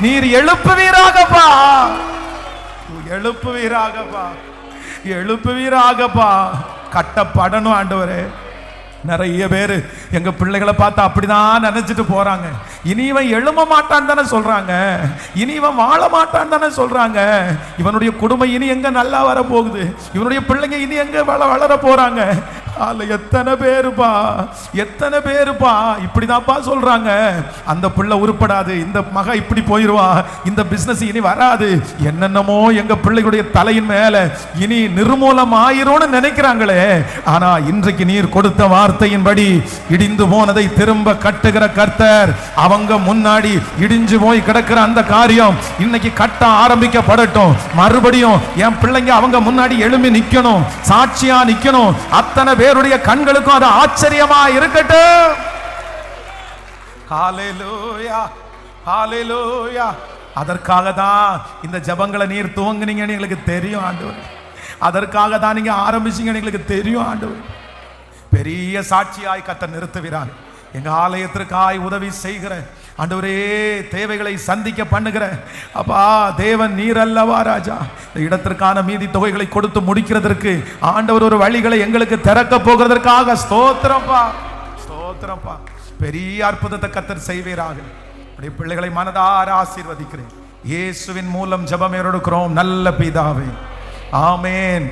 நீர் எழுப்புவீராகப்பா. எழுப்புவீராகப்பா. எழுப்புவீராகப்பா. கட்டப்படணும் ஆண்டவரே. நிறைய பேர் எங்க பிள்ளைகளை பார்த்து அப்படிதான் நினைச்சிட்டு போறாங்க. இனி இவன் மாட்டான் தானே சொல்றாங்க. இனி இவன் வாழ மாட்டான் தானே சொல்றாங்க. இவனுடைய குடும்பம் இனி எங்க நல்லா வர போகுது இவனுடைய பிள்ளைங்க இனி எங்க வள வளர போறாங்க? அல்ல எத்தனை பேருப்பா எத்தனை பேருப்பா? இப்படிதான்ப்பா சொல்றாங்க. அந்த பிள்ளை உருப்படாது இந்த மக இப்படி போயிருவா இந்த பிசினஸ் இனி வராது. என்னென்னமோ எங்க பிள்ளைகளுடைய தலையின் மேல இனி நிர்மூலம் ஆயிரும்னு நினைக்கிறாங்களே. ஆனா இன்றைக்கு நீர் கொடுத்த வார்த்தையின்படி இடிந்து போனதை திரும்ப கட்டுகிற கர்த்தர் அவங்க முன்னாடி இடிஞ்சு போய் கிடக்கிற அந்த காரியம் இன்னைக்கு கட்ட ஆரம்பிக்கப்படட்டும். மறுபடியும் என் பிள்ளைங்க அவங்க முன்னாடி எழும்பி நிக்கணும் சாட்சியா நிக்கணும். அத்தனை பேர் பேருடைய கண்களுக்கும் அது ஆச்சரியமா இருக்கட்டும். ஹalleluya ஹalleluya. அதற்காக தான் இந்த ஜெபங்களை நீர் துவங்குனீங்கன்னு எங்களுக்கு தெரியும் ஆண்டவர். அதற்காக தான் நீங்க ஆரம்பிச்சீங்கன்னு எங்களுக்கு தெரியும் ஆண்டவர். பெரிய சாட்சியாய் கத்த நிறுத்துகிறான் எங்க ஆலயத்திற்காய் உதவி செய்கிற ஆண்டவரே தேவைகளை சந்திக்க பண்ணுகிற. அப்பா தேவன் நீர் அல்லவா ராஜா? இந்த இடத்திற்கான மீதி தொகைகளை கொடுத்து முடிக்கிறதற்கு ஆண்டவர் ஒரு வழிகளை எங்களுக்கு திறக்க போகிறதற்காக ஸ்தோத்திரப்பா ஸ்தோத்திரப்பா பெரிய அற்புதத்தை கத்தர் செய்வீராக. அப்படியே பிள்ளைகளை மனதார ஆசீர்வதிக்கிறேன். இயேசுவின் மூலம் ஜபம் எடுக்கிறோம் நல்ல பிதாவே. ஆமேன்.